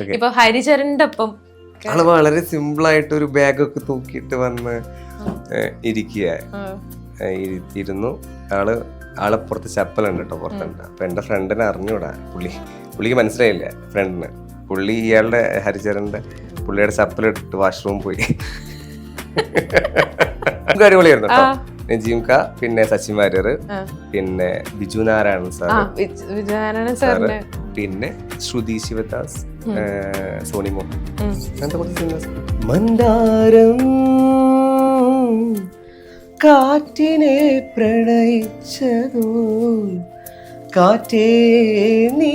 ഇപ്പൊ ഹരിചരന്റെ ഒപ്പം ആൾ വളരെ സിമ്പിൾ ആയിട്ട് ഒരു ബാഗ് ഒക്കെ തൂക്കിയിട്ട് വന്ന് ഇരിക്കുക ഇരുത്തിയിരുന്നു. ആൾ ആളെ പുറത്ത് ചപ്പലുണ്ട് കേട്ടോ പുറത്തുണ്ട്. അപ്പൊ എന്റെ ഫ്രണ്ടിനെ അറിഞ്ഞൂടാ. പുള്ളി പുള്ളിക്ക് മനസ്സിലായില്ല ഫ്രണ്ടിന് പുള്ളി ഇയാളുടെ ഹരിചരന്റെ പുള്ളിയുടെ ചപ്പലിട്ടിട്ട് വാഷ്റൂം പോയി. അടിപൊളിയായിരുന്നു കേട്ടോ നജീംക പിന്നെ സച്ചിൻ വാര്യർ പിന്നെ ബിജു നാരായണൻ സാർ വിജയനാരായണൻ സാറിന്റെ പിന്നെ ശ്രുതി ശിവദാസ് സോണി മോഹൻ. അങ്ങനത്തെ കുറച്ച് singers. മന്ദാരം കാറ്റിനെ പ്രണയിച്ചതോ? കാറ്റേ നീ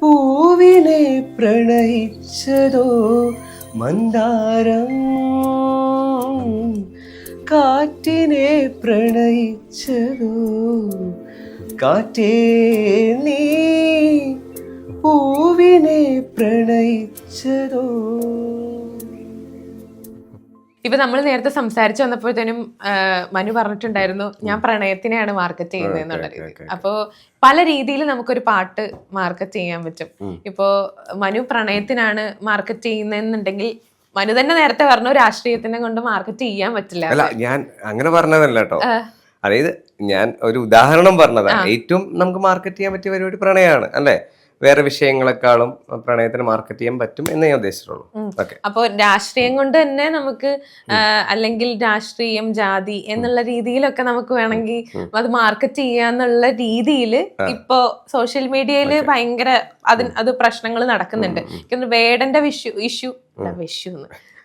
പൂവിനെ പ്രണയിച്ചതോ? മന്ദാരം കാറ്റിനെ പ്രണയിച്ചതോ. കാറ്റേ നീ പൂവിനെ പ്രണയിച്ചതോ. ഇപ്പൊ നമ്മൾ നേരത്തെ സംസാരിച്ചു വന്നപ്പോഴത്തേനും മനു പറഞ്ഞിട്ടുണ്ടായിരുന്നു ഞാൻ പ്രണയത്തിനെയാണ് മാർക്കറ്റ് ചെയ്യുന്നത് എന്നുള്ള രീതി അപ്പോൾ അപ്പോ പല രീതിയിൽ നമുക്കൊരു പാട്ട് മാർക്കറ്റ് ചെയ്യാൻ പറ്റും. ഇപ്പോ മനു പ്രണയത്തിനാണ് മാർക്കറ്റ് ചെയ്യുന്നതെന്നുണ്ടെങ്കിൽ മനു തന്നെ നേരത്തെ പറഞ്ഞു രാഷ്ട്രീയത്തിനെ കൊണ്ട് മാർക്കറ്റ് ചെയ്യാൻ പറ്റില്ല. അല്ല ഞാൻ അങ്ങനെ പറഞ്ഞതല്ല കേട്ടോ. അതായത് ഞാൻ ഒരു ഉദാഹരണം പറഞ്ഞതാണ്. ഏറ്റവും നമുക്ക് മാർക്കറ്റ് ചെയ്യാൻ പറ്റിയ പരിപാടി പ്രണയമാണ് അല്ലേ? വേറെ വിഷയങ്ങളെക്കാളും പ്രണയത്തിന് മാർക്കറ്റ് ചെയ്യാൻ പറ്റും എന്ന് ഞാൻ ഉദ്ദേശിച്ചിട്ടുള്ളൂ ഓക്കെ അപ്പോ രാഷ്ട്രീയം കൊണ്ട് തന്നെ നമുക്ക് അല്ലെങ്കിൽ രാഷ്ട്രീയം ജാതി എന്നുള്ള രീതിയിലൊക്കെ നമുക്ക് വേണമെങ്കിൽ അത് മാർക്കറ്റ് ചെയ്യാന്നുള്ള രീതിയിൽ ഇപ്പോ സോഷ്യൽ മീഡിയയിൽ ഭയങ്കര അതിന് അത് പ്രശ്നങ്ങൾ നടക്കുന്നുണ്ട്. വേടന്റെ വിഷു ഇഷ്യൂ വിഷു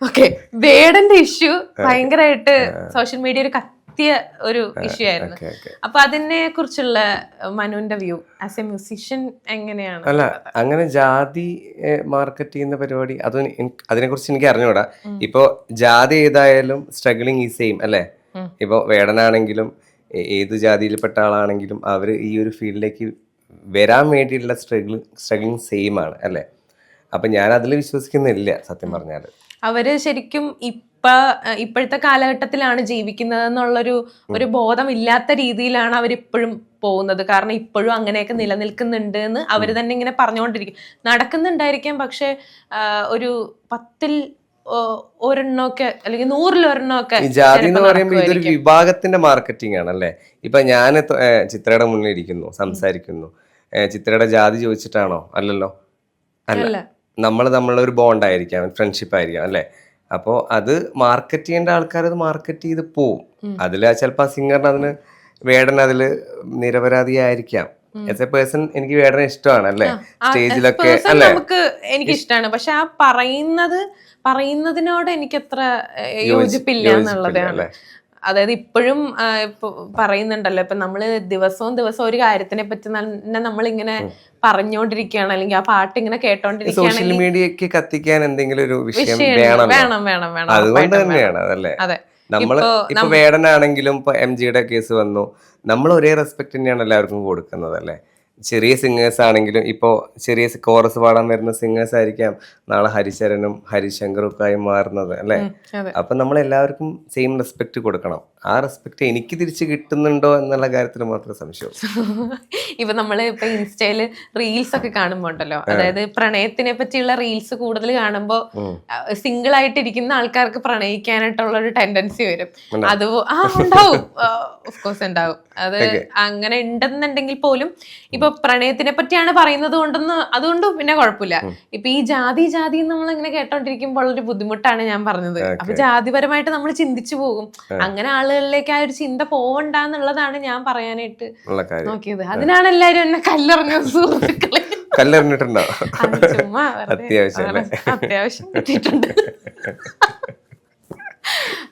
ഓക്കെ വേടന്റെ ഇഷ്യൂ ഭയങ്കരമായിട്ട് സോഷ്യൽ മീഡിയയിൽ കത്തിയ ഒരു ഇഷ്യൂ ആയിരുന്നു അപ്പൊ അതിനെ കുറിച്ചുള്ള മനുവിന്റെ വ്യൂ ആസ് എ മ്യൂസിഷ്യൻ എങ്ങനെയാണ്? അല്ല അങ്ങനെ ജാതി മാർക്കറ്റ് ചെയ്യുന്ന പരിപാടി അത് അതിനെ കുറിച്ച് എനിക്ക് അറിഞ്ഞൂടാ. ഇപ്പോ ജാതി ഏതായാലും സ്ട്രഗിളിങ് ഈ സെയിം അല്ലേ. ഇപ്പോ വേടനാണെങ്കിലും ഏത് ജാതിയിൽപ്പെട്ട ആളാണെങ്കിലും അവർ ഈ ഒരു ഫീൽഡിലേക്ക് വരാൻ വേണ്ടിയിട്ടുള്ള സ്ട്രഗിൾ സ്ട്രഗിളിങ് സെയിം ആണ് അല്ലേ? അപ്പൊ ഞാൻ അതിൽ വിശ്വസിക്കുന്നില്ല സത്യം പറഞ്ഞാൽ അവർ ശരിക്കും ഇപ്പ ഇപ്പോഴത്തെ കാലഘട്ടത്തിലാണ് ജീവിക്കുന്നത് എന്നുള്ളൊരു ഒരു ബോധം ഇല്ലാത്ത രീതിയിലാണ് അവർ ഇപ്പോഴും പോകുന്നത്. കാരണം ഇപ്പോഴും അങ്ങനെയൊക്കെ നിലനിൽക്കുന്നുണ്ട് എന്ന് അവർ തന്നെ ഇങ്ങനെ പറഞ്ഞുകൊണ്ടിരിക്കും നടക്കുന്നുണ്ടായിരിക്കാം പക്ഷെ ഒരു പത്തിൽ ഒരെണ്ണമൊക്കെ അല്ലെങ്കിൽ ജാതി എന്ന് പറയുമ്പോൾ ഇതൊരു വിഭാഗത്തിന്റെ മാർക്കറ്റിംഗ് ആണ് അല്ലെ ഇപ്പൊ ഞാൻ ചിത്രയുടെ മുന്നിൽ ഇരിക്കുന്നു സംസാരിക്കുന്നു. ചിത്രയുടെ ജാതി ചോദിച്ചിട്ടാണോ? അല്ലല്ലോ? അല്ല. നമ്മൾ നമ്മളൊരു ഒരു ബോണ്ട് ആയിരിക്കാം ഫ്രണ്ട്ഷിപ്പ് ആയിരിക്കാം അല്ലേ? അപ്പോൾ അത് മാർക്കറ്റ് ചെയ്യേണ്ട ആൾക്കാർ അത് മാർക്കറ്റ് ചെയ്ത് പോവും. അതിൽ ചിലപ്പോൾ ആ സിംഗറിന് അതിന് വേടൻ അതിൽ നിരപരാധിയായിരിക്കാം. ആസ് എ പേഴ്സൺ എനിക്ക് വേടനെ ഇഷ്ടമാണ് അല്ലേ? സ്റ്റേജിലൊക്കെ അല്ലേ? നമുക്ക് എനിക്ക് ഇഷ്ടമാണ് പക്ഷെ ആ പറയുന്നത് പറയുന്നതിനോട് എനിക്ക് അത്ര യോജിപ്പില്ല എന്നുള്ളതാണ്? അതായത് ഇപ്പോഴും ഇപ്പൊ പറയുന്നുണ്ടല്ലോ ഇപ്പൊ നമ്മൾ ദിവസവും ദിവസവും ഒരു കാര്യത്തിനെ പറ്റി തന്നെ നമ്മളിങ്ങനെ പറഞ്ഞുകൊണ്ടിരിക്കുകയാണ് അല്ലെങ്കിൽ ആ പാട്ട് ഇങ്ങനെ സോഷ്യൽ കേട്ടോണ്ടിരിക്കുകയാണെങ്കിൽ മീഡിയക്ക് കത്തിക്കാൻ എന്തെങ്കിലും ഒരു വിഷയം വേണം വേണം വേണം വേണം. അതുകൊണ്ട് തന്നെയാണ് അതല്ലേ? അതെ. നമ്മൾ ഇപ്പൊ വേടനാണെങ്കിലും ഇപ്പൊ എം ജിയുടെ കേസ് വന്നു. നമ്മൾ ഒരേ റെസ്പെക്ട് തന്നെയാണ് എല്ലാവർക്കും കൊടുക്കുന്നത് അല്ലേ? ചെറിയ സിംഗേഴ്സ് ആണെങ്കിലും ഇപ്പോൾ ചെറിയ കോറസ് പാടാൻ വരുന്ന സിംഗേഴ്സ് ആയിരിക്കാം നാളെ ഹരിശരനും ഹരിശങ്കറും ഒക്കെ ആയി മാറുന്നത് അല്ലേ? അപ്പം അപ്പൊ നമ്മൾ എല്ലാവർക്കും സെയിം റെസ്പെക്ട് കൊടുക്കണം. ആ റെസ്പെക്ട് എനിക്ക് തിരിച്ച് കിട്ടുന്നുണ്ടോ എന്നുള്ള കാര്യത്തിൽ മാത്രം സംശയം ഇപ്പൊ നമ്മൾ ഇപ്പൊ ഇൻസ്റ്റയിൽ റീൽസ് ഒക്കെ കാണുമ്പോ ഉണ്ടല്ലോ. അതായത് പ്രണയത്തിനെ പറ്റിയുള്ള റീൽസ് കൂടുതൽ കാണുമ്പോ സിംഗിൾ ആയിട്ടിരിക്കുന്ന ആൾക്കാർക്ക് പ്രണയിക്കാനായിട്ടുള്ള ഒരു ടെൻഡൻസി വരും അത് ആ ഉണ്ടാവും. ഓഫ്കോഴ്സ് ഉണ്ടാവും. അത് അങ്ങനെ ഉണ്ടെന്നുണ്ടെങ്കിൽ പോലും ഇപ്പൊ പ്രണയത്തിനെ പറ്റിയാണ് പറയുന്നത് കൊണ്ടൊന്ന് അതുകൊണ്ട് പിന്നെ കുഴപ്പമില്ല. ഇപ്പൊ ഈ ജാതി ജാതി നമ്മൾ ഇങ്ങനെ കേട്ടോണ്ടിരിക്കുമ്പോൾ ഒരു ബുദ്ധിമുട്ടാണ് ഞാൻ പറഞ്ഞത്. അപ്പൊ ജാതിപരമായിട്ട് നമ്മൾ ചിന്തിച്ചു പോകും. അങ്ങനെ ആളുകളിലേക്ക് ആ ഒരു ചിന്ത പോവണ്ടെന്നുള്ളതാണ് ഞാൻ പറയാനായിട്ട് നോക്കിയത്. അതിനാണ് എല്ലാരും എന്നെ കല്ലെറിഞ്ഞ സുഹൃത്തുക്കളെ. കല്ലെറിഞ്ഞിട്ടുണ്ടോ? അത്യാവശ്യം അത്യാവശ്യം കിട്ടിയിട്ടുണ്ട്.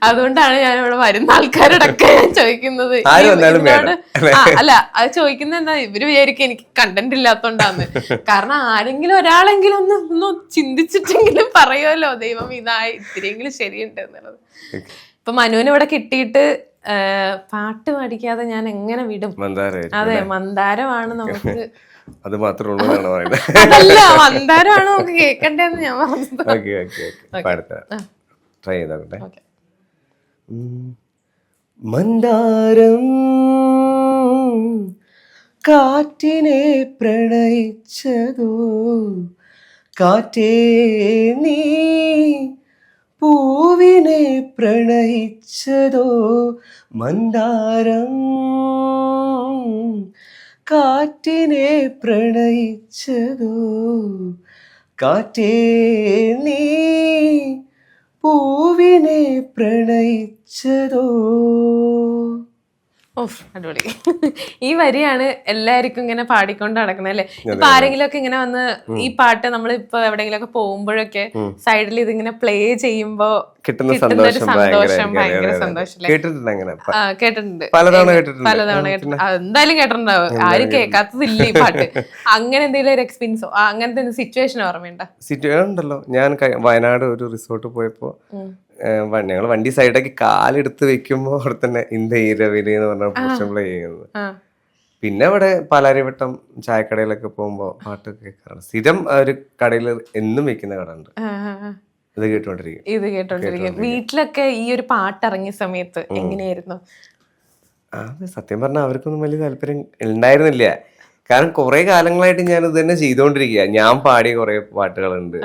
അതുകൊണ്ടാണ് ഞാൻ ഇവിടെ വരുന്ന ആൾക്കാരോടൊക്കെ ഞാൻ ചോദിക്കുന്നത്. അല്ല? അത് ചോദിക്കുന്നത് എന്താ? ഇവർ വിചാരിക്കും എനിക്ക് കണ്ടന്റ് ഇല്ലാത്തോണ്ടാന്ന്. കാരണം ആരെങ്കിലും ഒരാളെങ്കിലും ഒന്ന് ഒന്ന് ചിന്തിച്ചിട്ടെങ്കിലും പറയുമല്ലോ ദൈവം ഇതായി ഇത്തിരിയെങ്കിലും ശരിയുണ്ട് എന്നുള്ളത്. ഇപ്പൊ മനുവിന് ഇവിടെ കിട്ടിയിട്ട് പാട്ട് പഠിക്കാതെ ഞാൻ എങ്ങനെ വിടും? അതെ മന്ദാരമാണ് നമുക്ക്. അത് മാത്രമുള്ളതാണ് പറയുന്നത്. മന്ദാരമാണ് നമുക്ക് കേൾക്കണ്ടെന്ന് ഞാൻ ട്രൈ ചെയ്തോട്ടെ മന്ദാരം കാറ്റിനെ പ്രണയിച്ചതോ? കാറ്റേ നീ പൂവിനെ പ്രണയിച്ചതോ മന്ദാരം? കാറ്റിനെ പ്രണയിച്ചതോ? കാറ്റേ നീ പൂവിനെ പ്രണയിച്ചതോ? ഓഫ് അടിപൊളി. ഈ വരിയാണ് എല്ലാവർക്കും ഇങ്ങനെ പാടിക്കൊണ്ട് നടക്കുന്നത് അല്ലേ? ഇപ്പൊ ആരെങ്കിലും ഒക്കെ ഇങ്ങനെ വന്ന് ഈ പാട്ട് നമ്മൾ ഇപ്പൊ എവിടെയെങ്കിലും ഒക്കെ പോകുമ്പോഴൊക്കെ സൈഡിൽ ഇതിങ്ങനെ പ്ലേ ചെയ്യുമ്പോ കിട്ടുന്ന സന്തോഷം സന്തോഷം ഭയങ്കര? കേട്ടിട്ടുണ്ട് അങ്ങനെ. ആ, കേട്ടിട്ടുണ്ട്. പലതവണ കേട്ടിട്ടുണ്ട്. പലതവണ കേട്ടിട്ടുണ്ട്. ആ, എന്തായാലും കേട്ടിട്ടുണ്ടാവും. ആരും കേൾക്കാത്തതില്ല ഈ പാട്ട്. അങ്ങനെ എന്തെങ്കിലും ഒരു എക്സ്പീരിയൻസോ അങ്ങനത്തെ സിറ്റുവേഷൻ ഓർമ്മയുണ്ടോ? സിറ്റുവേഷൻ ഉണ്ടല്ലോ. ഞാൻ വയനാട് ഒരു റിസോർട്ട് പോയപ്പോ ഞങ്ങൾ വണ്ടി സൈഡാക്കി കാലെടുത്ത് വെക്കുമ്പോ അവിടെ തന്നെ ഇന്ത ഈരവിലി എന്ന് പറഞ്ഞ പോർഷൻ പ്ലേ ചെയ്യുന്നത്. പിന്നെ ഇവിടെ പാലാരിവട്ടം ചായക്കടയിലൊക്കെ പോകുമ്പോ പാട്ട് കേൾക്കാറുണ്ട്. സ്ഥിരം ഒരു കടയിൽ എന്നും വെക്കുന്ന കട ഉണ്ട്. ഇത് കേട്ടോണ്ടിരിക്കും ഇത് കേട്ടോണ്ടിരിക്കും വീട്ടിലൊക്കെ ഈ ഒരു പാട്ട് ഇറങ്ങിയ സമയത്ത് എങ്ങനെയായിരുന്നു? സത്യം പറഞ്ഞാൽ അവർക്കൊന്നും വലിയ താല്പര്യം ഉണ്ടായിരുന്നില്ല. കാരണം കുറെ കാലങ്ങളായിട്ട് ഞാൻ ഇത് തന്നെ ചെയ്തുകൊണ്ടിരിക്കുക ഞാൻ പാടിയ കുറെ പാട്ടുകളുണ്ട്.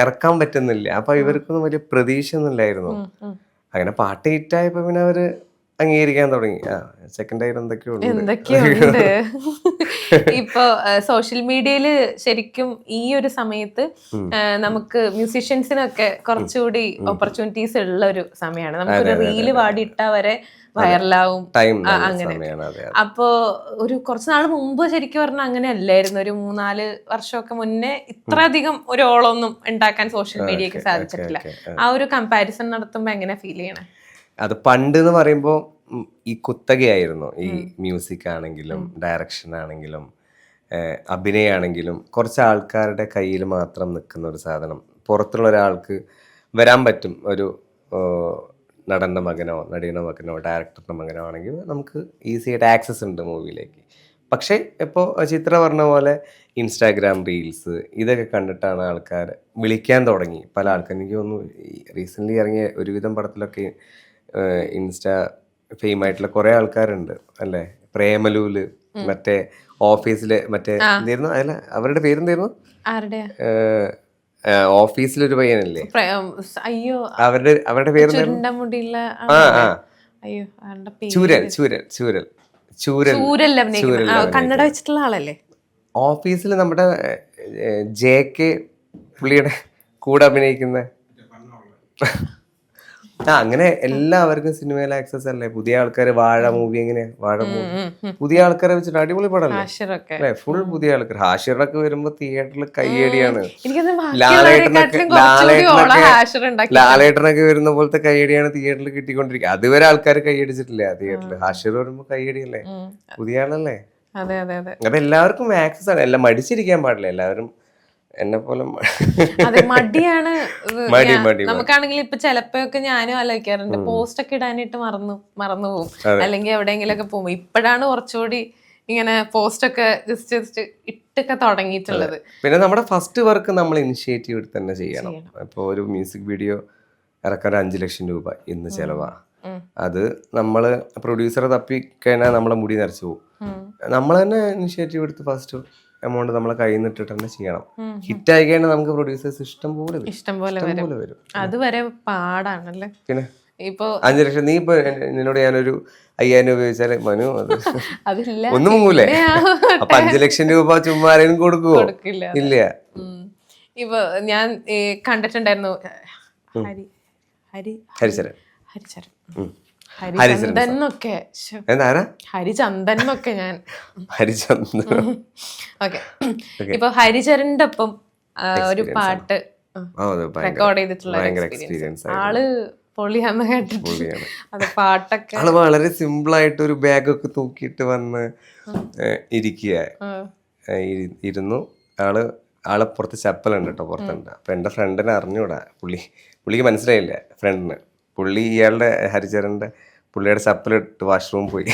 ഇറക്കാൻ പറ്റുന്നില്ല. അപ്പൊ ഇവർക്കൊന്നും വലിയ പ്രതീക്ഷ ഒന്നും ഇല്ലായിരുന്നു. അങ്ങനെ പാട്ട് ഹിറ്റായപ്പോ പിന്നെ അവർ അംഗീകരിക്കാൻ തുടങ്ങി. ആ സെക്കൻഡ് ആയിട്ട് എന്തൊക്കെയുണ്ട് ഇപ്പൊ സോഷ്യൽ മീഡിയയിൽ ശരിക്കും ഈ ഒരു സമയത്ത് നമുക്ക് മ്യൂസീഷ്യൻസിനൊക്കെ കുറച്ചുകൂടി ഓപ്പർച്യൂണിറ്റീസ് ഉള്ള ഒരു സമയമാണ് നമുക്കൊരു റീൽ പാടിയിട്ടാ വരെ വൈറലാവും. അങ്ങനെ. അപ്പോ ഒരു കുറച്ച് നാൾ മുമ്പ് ശരിക്കും പറഞ്ഞാൽ അങ്ങനെ അല്ലായിരുന്നു ഒരു മൂന്നാൽ വർഷമൊക്കെ മുന്നേ ഇത്ര അധികം ഒരു ഓളൊന്നും ഉണ്ടാക്കാൻ സോഷ്യൽ മീഡിയക്ക് സാധിച്ചിട്ടില്ല. ആ. ഒരു കമ്പാരിസൺ നടത്തുമ്പോ എങ്ങനെ ഫീൽ ചെയ്യണേ? അത് പണ്ട് എന്ന് പറയുമ്പോ ഉം, ഈ കുത്തകയായിരുന്നു. ഈ മ്യൂസിക് ആണെങ്കിലും ഡയറക്ഷൻ ആണെങ്കിലും അഭിനയാണെങ്കിലും കുറച്ച് ആൾക്കാരുടെ കയ്യിൽ മാത്രം നിൽക്കുന്ന ഒരു സാധനം. പുറത്തുള്ള ഒരാൾക്ക് വരാൻ പറ്റും. ഒരു നടന്റെ മകനോ നടിയുടെ മകനോ ഡയറക്ടറുടെ മകനോ ആണെങ്കിൽ നമുക്ക് ഈസി ആയിട്ട് ആക്സസ് ഉണ്ട് മൂവിയിലേക്ക്. പക്ഷേ ഇപ്പോൾ ചിത്ര പറഞ്ഞ പോലെ ഇൻസ്റ്റാഗ്രാം റീൽസ് ഇതൊക്കെ കണ്ടിട്ടാണ് ആൾക്കാർ വിളിക്കാൻ തുടങ്ങി. പല ആൾക്കാർ എനിക്ക് തോന്നുന്നു റീസെന്റ്ലി ഇറങ്ങിയ ഒരുവിധം പടത്തിലൊക്കെ ഇൻസ്റ്റാ ഫെയിം ആയിട്ടുള്ള കുറെ ആൾക്കാരുണ്ട് അല്ലേ? പ്രേമലൂൽ മറ്റേ ഓഫീസിൽ മറ്റേ എന്തായിരുന്നു അല്ല അവരുടെ പേരെന്തായിരുന്നു? ഓഫീസിലൊരു പയ്യനല്ലേ? അയ്യോ. അവരുടെ അവരുടെ പേര് ആ ചൂരൽ ചൂരൽ ചൂരൽ. ചൂരൽ. വെച്ചിട്ടുള്ള ആളല്ലേ? ഓഫീസിൽ നമ്മുടെ ജെ കെ പുള്ളിയുടെ കൂടെ അഭിനയിക്കുന്ന ആ അങ്ങനെ എല്ലാവർക്കും സിനിമയിൽ ആക്സസ് അല്ലേ? പുതിയ ആൾക്കാര് വാഴ മൂവി എങ്ങനെയാ? വാഴ മൂവി. പുതിയ ആൾക്കാരെ വെച്ചിട്ട് അടിപൊളി പടമല്ലേ? അല്ലെ? ഫുൾ പുതിയ ആൾക്കാർ ഹാഷിറൊക്കെ വരുമ്പോ തിയേറ്ററിൽ കയ്യടിയാണ്. ലാലേട്ടനൊക്കെ ലാലേട്ടനൊക്കെ ലാലേട്ടനൊക്കെ വരുന്ന പോലത്തെ കയ്യടിയാണ് തിയേറ്ററിൽ കിട്ടിക്കൊണ്ടിരിക്കുക. അതുവരെ ആൾക്കാർ കയ്യടിച്ചിട്ടില്ല തിയേറ്ററിൽ ഹാഷിർ വരുമ്പോ കയ്യടിയല്ലേ. പുതിയ ആളല്ലേ? അപ്പൊ എല്ലാവർക്കും ആക്സസ് ആണ്. എല്ലാം മടിച്ചിരിക്കാൻ പാടില്ല. എല്ലാവരും എന്നെ പോലെ മടിയാണ്. മടി, മടി. നമുക്കാണെങ്കിൽ ഇപ്പൊ ചിലപ്പോഴൊക്കെ ഞാനും ആലോചിക്കാറുണ്ട് പോസ്റ്റ് ഒക്കെ ഇടാനായിട്ട് മറന്നു മറന്നു പോകും അല്ലെങ്കിൽ എവിടെയെങ്കിലും ഒക്കെ പോകും ഇപ്പോഴാണ് കുറച്ചുകൂടി ഇങ്ങനെ പോസ്റ്റ് ഒക്കെ ജസ്റ്റ് ജസ്റ്റ് ഇട്ടൊക്കെ തുടങ്ങിയിട്ടുള്ളത്. പിന്നെ നമ്മുടെ ഫസ്റ്റ് വർക്ക് നമ്മൾ ഇനിഷ്യേറ്റീവ് എടുത്ത് തന്നെ ചെയ്യണം. ഇപ്പോൾ ഒരു മ്യൂസിക് വീഡിയോ ഇറക്കാൻ ഒരു അഞ്ച് ലക്ഷം രൂപ ഇന്ന് ചെലവാ. അത് നമ്മൾ പ്രൊഡ്യൂസറെ തപ്പി കഴിഞ്ഞാൽ നമ്മളെ മുടി നിറച്ചു പോകും. നമ്മൾ തന്നെ ഇനിഷ്യേറ്റീവ് എടുത്ത് ഫസ്റ്റ് എമൗണ്ട് നമ്മളെ കയ്യിൽ നിന്ന് ഇട്ടിട്ട് തന്നെ ചെയ്യണം. ഹിറ്റ് ആയി കഴിഞ്ഞാൽ നമുക്ക് പ്രൊഡ്യൂസേഴ്സ് ഇഷ്ടം പോലെ ഇഷ്ടം പോലെ വരും. അതുവരെ പാടാണല്ലേ? പിന്നെ? ഇപ്പൊ അഞ്ചു ലക്ഷം. നീ ഇപ്പൊ എന്നോട് നിന്നോട് ഞാനൊരു അയ്യായിരം രൂപ ചോദിച്ചാൽ മനു അത് അതില്ല. ഒന്നും മുങ്ങൂലേ? അപ്പൊ അഞ്ചു ലക്ഷം രൂപ ചുമ്മാ ആരെങ്കിലും കൊടുക്കുവോ? ഇല്ല. ഇപ്പൊ ഞാൻ കണ്ടിട്ടുണ്ടായിരുന്നു. ഹരി. ഹരി. ഹരിചരൻ ഹരിചരൻ ഉം. ഹരിചന്ദൻ എന്നൊക്കെ എന്താണ് ഹരിചന്ദൻ എന്നൊക്കെ ഞാൻ ഹരിചന്ദ്രൻ ഓക്കെ. ഇപ്പൊ ഹരിചരന്റെ ഒപ്പം ഒരു പാട്ട് റെക്കോർഡ് ചെയ്തിട്ടുള്ള എക്സ്പീരിയൻസ് ആൾ പൊളിയാന്ന് കേട്ടിട്ട്. പൊളിയാണ്. അത് പാട്ടൊക്കെ ആൾ വളരെ സിമ്പിൾ ആയിട്ട് ഒരു ബാഗൊക്കെ തൂക്കിയിട്ട് വന്ന് ഇരിക്കുക ഇരുന്നു. ആൾ ആളെ പുറത്ത് ചപ്പലുണ്ട് കേട്ടോ പുറത്തുണ്ട്. അപ്പൊ എന്റെ ഫ്രണ്ടിനെ അറിഞ്ഞൂടാ. പുള്ളി പുള്ളിക്ക് മനസ്സിലായില്ല ഫ്രണ്ടിന് പുള്ളി ഇയാളുടെ ഹരിചരന്റെ പുള്ളിയുടെ ചപ്പലിട്ട് വാഷ്റൂം പോയി.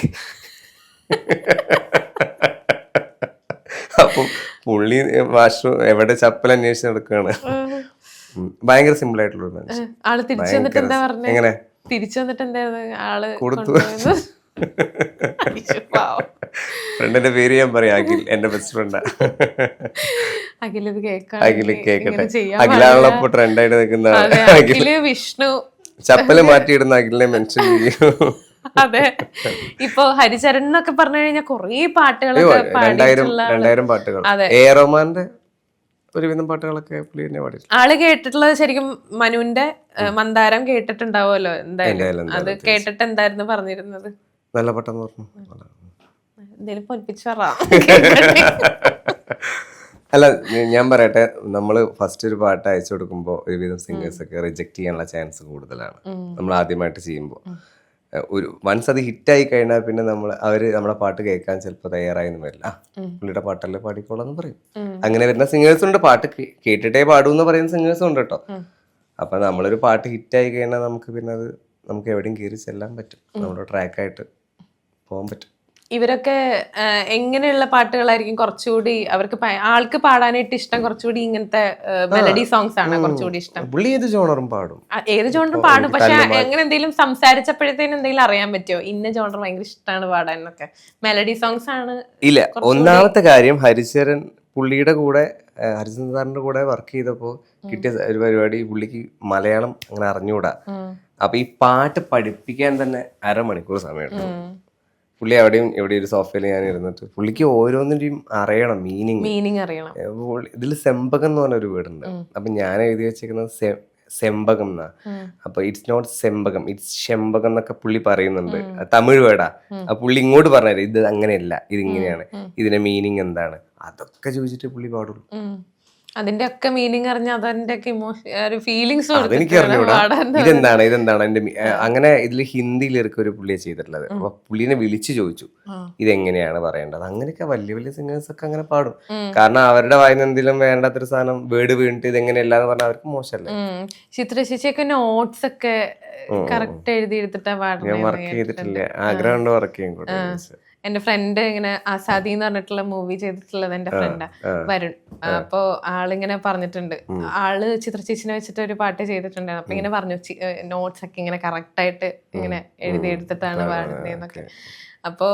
അപ്പം പുള്ളി വാഷ്റൂം എവിടെ ചപ്പൽ അന്വേഷിച്ച് നടക്കുകയാണ്. ഭയങ്കര സിമ്പിൾ ആയിട്ടുള്ള ആൾ തിരിച്ചു വന്നിട്ട് എന്താ പറഞ്ഞേ? എങ്ങനെ? തിരിച്ചു വന്നിട്ട് എന്തായിരുന്നു ആൾ കൊടുത്തു. ഫ്രണ്ടിന്റെ പേര് ഞാൻ പറയാം. അഖിൽ എന്റെ ബെസ്റ്റ് ഫ്രണ്ടാ അഖിൽ കേക്കട്ടെ അഖിലാണല്ലോ ട്രെൻഡായിട്ട് നിൽക്കുന്ന അഖിൽ വിഷ്ണു ചപ്പൽ മാറ്റിയിടുന്ന അഖിലിനെ മെൻഷൻ ചെയ്യും. അതെ. ഇപ്പൊ ഹരിചരൺ എന്നൊക്കെ പറഞ്ഞു കഴിഞ്ഞാൽ കൊറേ പാട്ടുകളൊക്കെ രണ്ടായിരം പാട്ടുകൾ അതെ. എ റഹ്മാന്റെ ഒരുവിധം പാട്ടുകളൊക്കെ പുള്ളി തന്നെ പാടിയിട്ടുണ്ട്. ആൾ കേട്ടിട്ടുള്ളത് ശരിക്കും മനുവിന്റെ മന്ദാരം കേട്ടിട്ടുണ്ടാവുമല്ലോ എന്തായാലും. അത് കേട്ടിട്ട് എന്തായിരുന്നു പറഞ്ഞിരുന്നത്? നല്ല പാട്ടെന്ന് പറഞ്ഞു. എന്തേലും പൊലിപ്പിച്ചു പറ. അല്ല ഞാൻ പറയട്ടെ. നമ്മൾ ഫസ്റ്റ് ഒരു പാട്ട് അയച്ചു കൊടുക്കുമ്പോൾ ഒരുവിധം സിംഗേഴ്സ് ഒക്കെ റിജക്ട് ചെയ്യാനുള്ള ചാൻസ് കൂടുതലാണ്. നമ്മൾ ആദ്യമായിട്ട് ചെയ്യുമ്പോൾ ഒരു വൺസ് അത് ഹിറ്റായി കഴിഞ്ഞാൽ പിന്നെ നമ്മൾ അവർ നമ്മുടെ പാട്ട് കേൾക്കാൻ ചിലപ്പോൾ തയ്യാറായി എന്ന് വരില്ല. പുള്ളിയുടെ പാട്ടല്ലേ പാടിക്കോളാം എന്ന് പറയും. അങ്ങനെ വരുന്ന സിംഗേഴ്സ് ഉണ്ട്. പാട്ട് കേട്ടിട്ടേ പാടൂ എന്ന് പറയുന്ന സിംഗേഴ്സ് ഉണ്ട് കേട്ടോ അപ്പൊ നമ്മളൊരു പാട്ട് ഹിറ്റായി കഴിഞ്ഞാൽ നമുക്ക് പിന്നെ അത് നമുക്ക് എവിടെയും കയറി ചെല്ലാൻ പറ്റും. നമ്മുടെ ട്രാക്കായിട്ട് പോകാൻ പറ്റും. ഇവരൊക്കെ എങ്ങനെയുള്ള പാട്ടുകളായിരിക്കും കുറച്ചുകൂടി അവർക്ക് ആൾക്ക് പാടാനായിട്ട് ഇഷ്ടം കുറച്ചുകൂടി ഇങ്ങനത്തെ മെലഡി സോങ്സ് ആണ് കുറച്ചുകൂടി ഇഷ്ടം. പുള്ളി ഏത് ജോണറും പാടും. ഏത് ജോണറും പാടും. പക്ഷെ എങ്ങനെ എന്തെങ്കിലും സംസാരിച്ചപ്പോഴത്തേനും എന്തെങ്കിലും അറിയാൻ പറ്റുമോ? ഇന്ന ജോണർ ഭയങ്കര ഇഷ്ടമാണ് പാടാൻ എന്നൊക്കെ മെലഡി സോങ്സ് ആണ് ഇല്ല ഒന്നാമത്തെ കാര്യം ഹരിചരൻ പുള്ളിയുടെ കൂടെ ഹരിചന്ദ്രന്റെ സാറിന്റെ കൂടെ വർക്ക് ചെയ്തപ്പോൾ കിട്ടിയ ഒരു പരിപാടി പുള്ളിക്ക് മലയാളം അങ്ങനെ അറിഞ്ഞുകൂടാ. അപ്പൊ ഈ പാട്ട് പഠിപ്പിക്കാൻ തന്നെ അരമണിക്കൂർ സമയമുണ്ട്. പുള്ളി എവിടെയും എവിടെ ഒരു സോഫയിൽ ഞാൻ ഇരുന്നിട്ട് പുള്ളിക്ക് ഓരോന്നിന്റെയും അറിയണം മീനിങ് മീനിങ് അറിയണം. ഇതിൽ സെമ്പകം എന്ന് പറഞ്ഞ ഒരു വീടുണ്ട് അപ്പൊ ഞാൻ എഴുതി വെച്ചേക്കുന്നത് സെമ്പകം എന്നാ. അപ്പൊ it's not Sembakam it's Shembakam എന്നൊക്കെ പുള്ളി പറയുന്നുണ്ട്. തമിഴ് വേടാ ആ പുള്ളി ഇങ്ങോട്ട് പറഞ്ഞാൽ ഇത് അങ്ങനെയല്ല ഇതിങ്ങനെയാണ് ഇങ്ങനെയാണ്. ഇതിന്റെ മീനിങ് എന്താണ്? അതൊക്കെ ചോദിച്ചിട്ട് പുള്ളി പാടുള്ളൂ. അതിന്റെ ഒക്കെ മീനിങ് അറിഞ്ഞ അതിന്റെ ഒക്കെ ഇമോഷൻ ഫീലിങ്സ് അറിഞ്ഞൂടാ ഇതെന്താണ് ഇതെന്താണ്? എന്റെ അങ്ങനെ ഇതിൽ ഹിന്ദിയിലിറക്കി ഒരു പുള്ളിയെ ചെയ്തിട്ടുള്ളത്. അപ്പൊ പുള്ളിനെ വിളിച്ചു ചോദിച്ചു ഇതെങ്ങനെയാണ് പറയേണ്ടത്? അങ്ങനെയൊക്കെ വലിയ വലിയ സിംഗേഴ്സ് ഒക്കെ അങ്ങനെ പാടും. കാരണം അവരുടെ വായന എന്തെങ്കിലും വേണ്ടാത്തൊരു സാധനം വേട് വീണിട്ട് ഇതെങ്ങനെയല്ല എന്ന് പറഞ്ഞാൽ അവർക്ക് മോശമല്ലേ? ചിത്രശേഷിയൊക്കെ നോട്ട്സ് ഒക്കെ കറക്റ്റ് എഴുതി എടുത്തിട്ടാ പാടുന്നത് ഞാൻ വർക്ക് ചെയ്തിട്ടില്ല. ആഗ്രഹം ഉണ്ടോ വർക്ക് ചെയ്യാൻ കൂടെ എന്റെ ഫ്രണ്ട് ഇങ്ങനെ ആസാദി എന്ന് പറഞ്ഞിട്ടുള്ള മൂവി ചെയ്തിട്ടുള്ളത് എന്റെ ഫ്രണ്ടാ വരുൺ. അപ്പൊ ആളിങ്ങനെ പറഞ്ഞിട്ടുണ്ട്. ആൾ ചിത്ര ചേച്ചിനെ വെച്ചിട്ട് ഒരു പാട്ട് ചെയ്തിട്ടുണ്ട് അപ്പൊ ഇങ്ങനെ പറഞ്ഞു നോട്ട്സ് ഒക്കെ ഇങ്ങനെ കറക്റ്റ് ആയിട്ട് ഇങ്ങനെ എഴുതി എടുത്തിട്ടാണ് പാടുന്നതെന്നൊക്കെ. അപ്പോ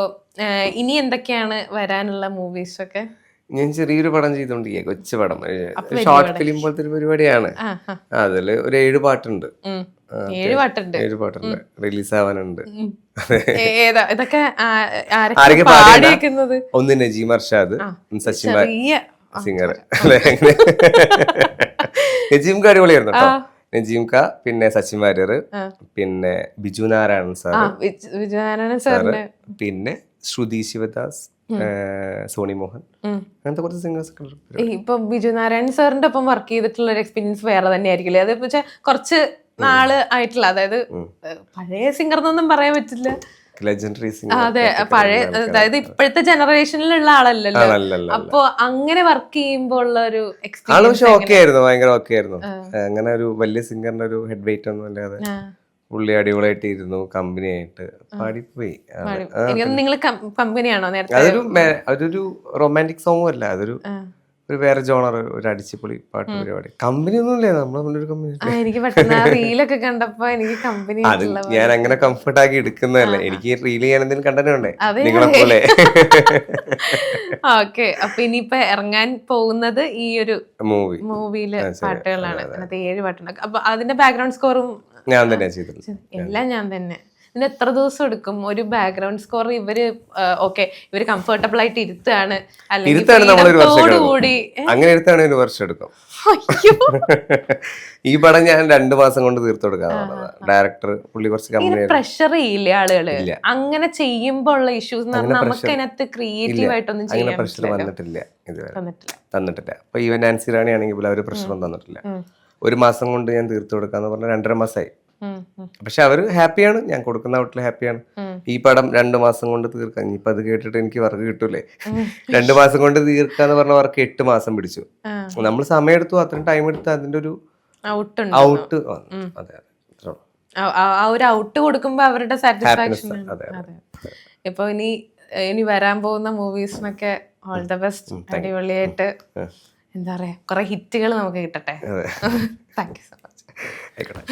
ഇനി എന്തൊക്കെയാണ് വരാനുള്ള മൂവീസ് ഒക്കെ? ഞാൻ ചെറിയൊരു പടം ചെയ്തോണ്ടിരിക്കുക കൊച്ചു പടം. ഷോർട്ട് ഫിലിം പോലത്തെ ഒരു പരിപാടിയാണ്. അതിൽ ഒരു ഏഴ് പാട്ടുണ്ട്. ഏഴ് പാട്ടുണ്ട്. ഏഴ് പാട്ടുണ്ട്. റിലീസ് ആവാനുണ്ട് ഇതൊക്കെ ഒന്ന് നജീം അർഷാദ് സച്ചിൻ സിംഗർ നജീം ക അടിപൊളിയായിരുന്നു കേട്ടോ നജീം ക പിന്നെ സച്ചിൻ വാര്യർ പിന്നെ ബിജു നാരായണൻ സാർ ബിജു നാരായണൻ സാർ പിന്നെ ശ്രുതി ശിവദാസ് സോണി മോഹൻ. അങ്ങനത്തെ കുറച്ച് സിംഗേഴ്സ് ഒക്കെ ഇപ്പൊ ബിജു നാരായൺ സാറിന്റെ ഒപ്പം വർക്ക് ചെയ്തിട്ടുള്ള ഒരു എക്സ്പീരിയൻസ് വേറെ തന്നെ ആയിരിക്കില്ലേ അത് പക്ഷെ കുറച്ച് നാൾ ആയിട്ടുള്ള അതായത് പഴയ സിംഗർ എന്നൊന്നും പറയാൻ പറ്റില്ല. ലെജൻഡറി അതെ പഴയ അതായത് ഇപ്പോഴത്തെ ജനറേഷനിലുള്ള ആളല്ലല്ലോ. അപ്പോ അങ്ങനെ വർക്ക് ചെയ്യുമ്പോൾ ഉള്ള ഒരു ആൾ എക്സ്പീരിയൻസ് പക്ഷെ ഓക്കെ ആയിരുന്നു ഭയങ്കര ഓക്കെ ആയിരുന്നു. അങ്ങനെ ഒരു വലിയ സിംഗറിന്റെ ഒരു ഹെഡ് വെയിറ്റ് ഒന്നും അല്ലാതെ. പുള്ളി അടിപൊളിയായിട്ട് ഇരുന്നു കമ്പനി ആയിട്ട് പാടിപ്പോയി നിങ്ങൾ കമ്പനിയാണോ അതൊരു അതൊരു റൊമാന്റിക് സോങ്ങും അല്ല അതൊരു ഒരു വേറെ ജോണർ ഒരു അടിച്ചുപൊളി പാട്ട് പരിപാടി. കമ്പനി ഒന്നും ഇല്ലേ നമ്മളെ മുന്നൊരു കമ്പനി എനിക്ക് റീലൊക്കെ കണ്ടപ്പോ എനിക്ക് കമ്പനി അത് ഞാൻ അങ്ങനെ കംഫർട്ട് ആക്കി എടുക്കുന്നതല്ല എനിക്ക് റീൽ ചെയ്യാൻ എന്തെങ്കിലും കണ്ടന്റ് നിങ്ങളെ പോലെ. ഓക്കെ അപ്പൊ ഇനിയിപ്പൊ ഇറങ്ങാൻ പോകുന്നത് ഈ ഒരു മൂവി മൂവിയിലെ പാട്ടുകളാണ്. അതിനകത്ത് ഏഴ് പാട്ടുണ്ട്. അപ്പൊ അതിന്റെ ബാക്ക്ഗ്രൗണ്ട് സ്കോറും ഞാൻ തന്നെ ചെയ്തത് എല്ലാം ഞാൻ തന്നെ. ഇതിന് എത്ര ദിവസം എടുക്കും? ഒരു ബാക്ക്ഗ്രൗണ്ട് സ്കോർ ഇവർ ഓക്കെ ഇവർ കംഫർട്ടബിൾ ആയിട്ട് ഇരുത്താണ് കൂടി. അങ്ങനെ ഇരുത്താണ് ഒരു വർഷം എടുക്കും. ഈ പടം ഞാൻ രണ്ടു മാസം കൊണ്ട് തീർത്തു കൊടുക്കാറുള്ളത് ഡയറക്ടർ പുള്ളി കുറച്ച് പ്രഷർ ചെയ്യില്ലേ ആളുകൾ? അങ്ങനെ ചെയ്യുമ്പോ ഉള്ള ഇഷ്യൂസ് നമുക്ക് അതിനകത്ത് ക്രിയേറ്റീവ് ആയിട്ടൊന്നും ചെയ്യാൻ പ്രഷർ വന്നിട്ടില്ല ഇതുവരെ. തന്നിട്ടില്ല. അപ്പൊ ഈവൻ നാൻസി റാണി ആണെങ്കിൽ പോലും അവർ പ്രഷറും തന്നിട്ടില്ല. ഒരു മാസം കൊണ്ട് ഞാൻ തീർത്തു കൊടുക്കാന്ന് പറഞ്ഞ രണ്ടര മാസമായി. പക്ഷെ അവർ ഹാപ്പിയാണ്. ഞാൻ കൊടുക്കുന്ന വീട്ടിൽ ഹാപ്പിയാണ്. ഈ പടം രണ്ടു മാസം കൊണ്ട് തീർക്കാം ഇനിയിപ്പോ അത് കേട്ടിട്ട് എനിക്ക് വർക്ക് കിട്ടൂലേ. രണ്ടു മാസം കൊണ്ട് തീർക്കാന്ന് പറഞ്ഞ വർക്ക് എട്ട് മാസം പിടിച്ചു. നമ്മൾ സമയം എടുത്തു. അത്രയും ടൈം എടുത്ത് അതിന്റെ ഒരു ഔട്ട് അതെ അതെ. ആ- ഒരു ഔട്ട് കൊടുക്കുമ്പോ അവരുടെ സാറ്റിസ്ഫാക്ഷൻ ഇപ്പൊ ഇനി ഇനി വരാൻ പോകുന്ന മൂവീസിനൊക്കെ ഓൾ ദ ബെസ്റ്റ് അടിപൊളിയായിട്ട് എന്താ പറയാ കുറെ ഹിറ്റുകൾ നമുക്ക് കിട്ടട്ടെ. താങ്ക് യു സോ മച്ച് ആയിക്കോട്ടെ.